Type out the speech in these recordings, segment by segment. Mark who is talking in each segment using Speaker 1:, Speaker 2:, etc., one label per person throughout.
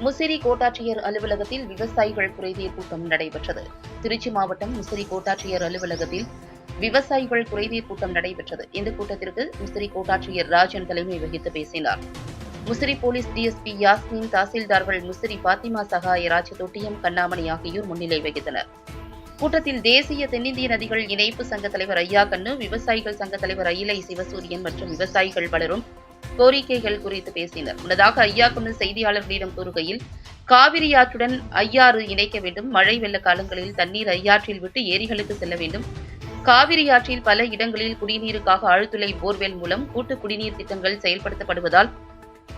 Speaker 1: முசிறி கோட்டாட்சியர் அலுவலகத்தில் விவசாயிகள் குறைதீர் கூட்டம் நடைபெற்றது. திருச்சி மாவட்டம் முசிறி கோட்டாட்சியர் அலுவலகத்தில் விவசாயிகள் குறைதீர் கூட்டம் நடைபெற்றது. இந்த கூட்டத்திற்கு முசிறி கோட்டாட்சியர் ராஜன் தலைமை வகித்து பேசினார். முசிறி போலீஸ் டிஎஸ்பி யாஸ்மின் தாசில்தார்கள் முசிறி பாத்திமா சகாயராஜ் தொட்டியம் கண்ணாமணி ஆகியோர் முன்னிலை வகித்தனர். கூட்டத்தில் தேசிய தென்னிந்திய நதிகள் இணைப்பு சங்க தலைவர் ஐயா கண்ணு விவசாயிகள் சங்க தலைவர் அயிலை சிவசூரியன் மற்றும் விவசாயிகள் பலரும் கோரிக்கைகள் குறித்து பேசினர். முன்னதாக ஐயா செய்தியாளர்களிடம் கூறுகையில் காவிரி ஆற்றுடன் ஐயாறு இணைக்க வேண்டும். மழை வெள்ள காலங்களில் தண்ணீர் ஐயாற்றில் விட்டு ஏரிகளுக்கு செல்ல வேண்டும். காவிரி ஆற்றில் பல இடங்களில் குடிநீருக்காக ஆழ்துளை போர்வெல் மூலம் கூட்டு குடிநீர் திட்டங்கள் செயல்படுத்தப்படுவதால்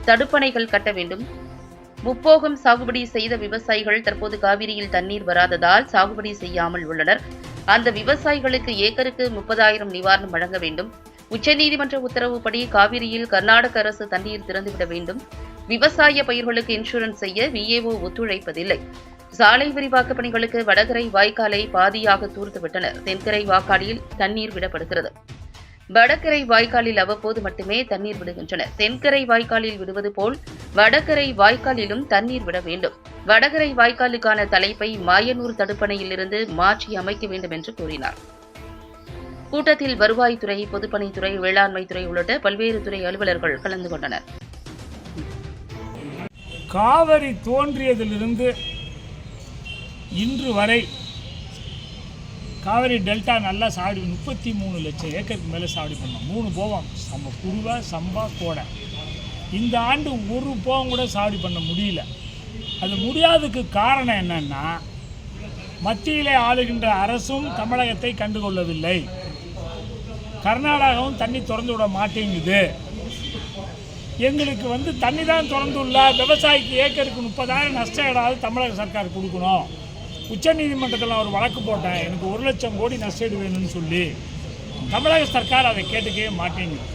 Speaker 1: தடுப்பணைகள் கட்ட வேண்டும். முப்போகம் சாகுபடி செய்த விவசாயிகள் தற்போது காவிரியில் தண்ணீர் வராததால் சாகுபடி செய்யாமல் உள்ளனர். அந்த விவசாயிகளுக்கு ஏக்கருக்கு முப்பதாயிரம் நிவாரணம் வழங்க வேண்டும். உச்சநீதிமன்ற உத்தரவுப்படி காவிரியில் கர்நாடக அரசு தண்ணீர் திறந்துவிட வேண்டும். விவசாய பயிர்களுக்கு இன்சூரன்ஸ் செய்ய விஏஓ ஒத்துழைப்பதில்லை. சாலை விரிவாக்க பணிகளுக்கு வடகரை வாய்க்காலை பாதியாக தூர்த்துவிட்டனர். தென்கரை வாக்காடியில் தண்ணீர் விடப்படுகிறது. வடகரை வாய்க்காலில் அவ்வப்போது மட்டுமே தண்ணீர் விடுகின்றனர் தென்கரை வாய்க்காலில் விடுவது போல் வடகரை வாய்க்காலிலும் தண்ணீர் விட வேண்டும். வடகரை வாய்க்காலுக்கான தலைப்பை மாயனூர் தடுப்பணையிலிருந்து மாற்றி அமைக்க வேண்டும் என்று கூறினார். கூட்டத்தில் வருவாய்த்துறை பொதுப்பணித்துறை வேளாண்மைத்துறை உள்ளிட்ட பல்வேறு துறை அலுவலர்கள் கலந்து கொண்டனர்.
Speaker 2: காவிரி தோன்றியதிலிருந்து இன்று வரை காவிரி டெல்டா நல்லா சாகுடி முப்பத்தி மூணு லட்சம் ஏக்கருக்கு மேலே சாகுடி பண்ணோம் மூணு போகம் சம்ப குருவை சம்பா கோடை. இந்த ஆண்டு ஒரு போகம் கூட சாகுடி பண்ண முடியல. அது முடியாததுக்கு காரணம் என்னன்னா மத்தியிலே ஆளுகின்ற அரசும் தமிழகத்தை கண்டுகொள்ளவில்லை. கர்நாடகாவும் தண்ணி திறந்து விட மாட்டேங்குது. எங்களுக்கு வந்து தண்ணி தான் திறந்துள்ள விவசாயிக்கு ஏக்கருக்கு முப்பதாயிரம் நஷ்ட ஈடாவது தமிழக சர்க்கார் கொடுக்கணும். உச்சநீதிமன்றத்தில் ஒரு வழக்கு போட்டேன் எனக்கு ஒரு லட்சம் கோடி நஷ்டஈடு வேணும்னு சொல்லி. தமிழக சர்க்கார் அதை கேட்டுக்கவே மாட்டேங்குது.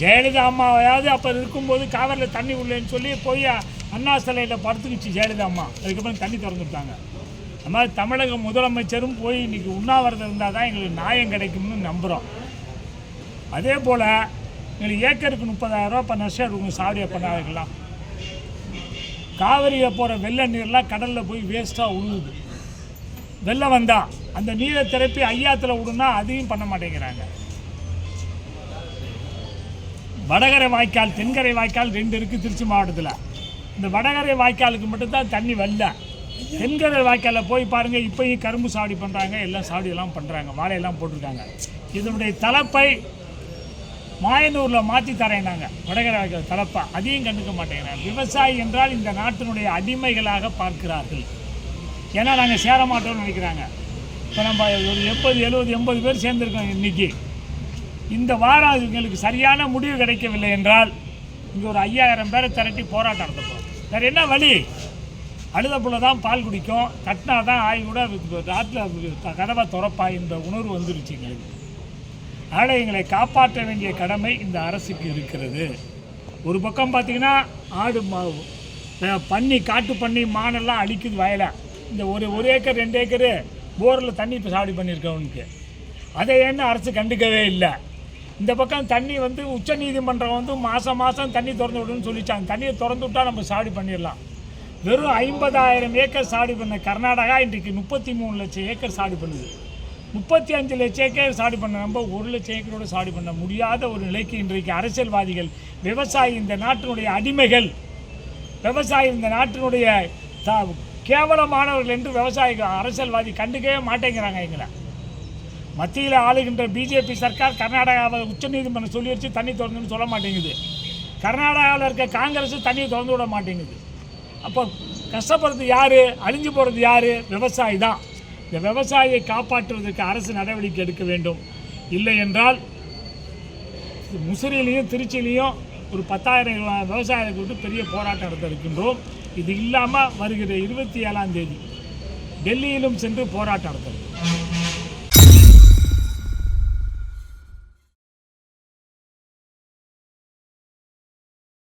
Speaker 2: ஜெயலலிதா அம்மாவையாவது அப்போ இருக்கும்போது காவிரியில் தண்ணி உள்ளேன்னு சொல்லி போய் அண்ணா சிலையில் படுத்துக்கிச்சு ஜெயலலிதா அம்மா. அதுக்கப்புறம் தண்ணி திறந்து விட்டாங்க அது மாதிரி தமிழக முதலமைச்சரும் போய் இன்றைக்கி உண்ணாவிரதம் இருந்தால் தான் எங்களுக்கு நியாயம் கிடைக்கும்னு நம்புகிறோம் அதே போல் எங்களுக்கு ஏக்கருக்கு முப்பதாயிரரூவா இப்போ நஷ்டம் இருக்கும் சாவடியை பண்ணாதுக்கலாம் காவிரியை போகிற வெள்ள நீர்லாம் கடலில் போய் வேஸ்ட்டாக உழுவுது. வெள்ளம் வந்தால் அந்த நீரை திரப்பி ஐயாத்தில் விடுனா அதையும் பண்ண மாட்டேங்கிறாங்க. வடகரை வாய்க்கால் தென்கரை வாய்க்கால் ரெண்டு இருக்குது திருச்சி மாவட்டத்தில். இந்த வடகரை வாய்க்காலுக்கு மட்டும்தான் தண்ணி வரல. தென்கரை வாய்க்காலில் போய் பாருங்கள் இப்போயும் கரும்பு சாவடி பண்ணுறாங்க எல்லாம் சாவடியெல்லாம் பண்ணுறாங்க வாழையெல்லாம் போட்டிருக்காங்க. இதனுடைய தலைப்பை மாயனூரில் மாற்றி தரேனாங்க வடகரை வாய்க்கால் தலைப்பை அதையும் கண்டுக்க மாட்டேங்கிறாங்க. விவசாயி என்றால் இந்த நாட்டினுடைய அடிமைகளாக பார்க்கிறார்கள். ஏன்னா நாங்கள் சேர மாட்டோம்னு நினைக்கிறாங்க. இப்போ நம்ம ஒரு எண்பது எழுபது எண்பது பேர் சேர்ந்துருக்கோம் இன்றைக்கி இந்த வாரம் எங்களுக்கு சரியான முடிவு கிடைக்கவில்லை என்றால் இங்கே ஒரு ஐயாயிரம் பேரை திரட்டி போராட்டம் நடத்தப்போம் வேறு என்ன வழி? அழுத புள்ள தான் பால் குடிக்கும். கட்டினா தான் ஆய் கூட ஆற்றில் கதவை துறப்பா என்ற உணர்வு வந்துருச்சு எங்களுக்கு. அதனால் எங்களை காப்பாற்ற வேண்டிய கடமை இந்த அரசுக்கு இருக்கிறது. ஒரு பக்கம் பார்த்தீங்கன்னா ஆடு மா பண்ணி காட்டு பண்ணி மானெல்லாம் அழிக்குது வயலை. இந்த ஒரு ஒரு ஏக்கர் ரெண்டு ஏக்கரு போரில் தண்ணி இப்போ சாவடி பண்ணியிருக்கவனுக்கு அதை ஏன்னு அரசு கண்டுக்கவே இல்லை? இந்த பக்கம் தண்ணி வந்து உச்சநீதிமன்றம் வந்து மாதம் மாதம் தண்ணி திறந்து விடுன்னு சொல்லிச்சாங்க. தண்ணியை திறந்து விட்டால் நம்ம சாவடி பண்ணிடலாம். வெறும் ஐம்பதாயிரம் ஏக்கர் சாடி பண்ண கர்நாடகா இன்றைக்கு முப்பத்தி மூணு லட்சம் ஏக்கர் சாடி பண்ணுது. முப்பத்தி அஞ்சு லட்சம் ஏக்கர் சாடி பண்ண நம்ம ஒரு லட்சம் ஏக்கரோட சாடி பண்ண முடியாத ஒரு நிலைக்கு இன்றைக்கு அரசியல்வாதிகள் விவசாயி இந்த நாட்டினுடைய அடிமைகள் விவசாயி இந்த நாட்டினுடைய த கேவலமானவர்கள் என்று விவசாயிகள் அரசியல்வாதி கண்டுக்கவே மாட்டேங்கிறாங்க எங்களை. மத்தியில் ஆளுகின்ற பிஜேபி சர்க்கார் கர்நாடகாவை உச்சநீதிமன்றம் சொல்லி வச்சு தண்ணி திறந்துன்னு சொல்ல மாட்டேங்குது. கர்நாடகாவில் இருக்க காங்கிரஸ் தண்ணியை திறந்து விட மாட்டேங்குது. அப்போ கஷ்டப்படுறது யார்? அழிஞ்சு போகிறது யார்? விவசாயி தான். இந்த விவசாயியை காப்பாற்றுவதற்கு அரசு நடவடிக்கை எடுக்க வேண்டும். இல்லை என்றால் முசிறியிலையும் திருச்சியிலையும் ஒரு பத்தாயிரம் விவசாயிகளை விட்டு பெரிய போராட்டம் நடத்திருக்கின்றோம் இது இல்லாமல் வருகிற இருபத்தி ஏழாம் தேதி டெல்லியிலும் சென்று போராட்டம் நடத்துறது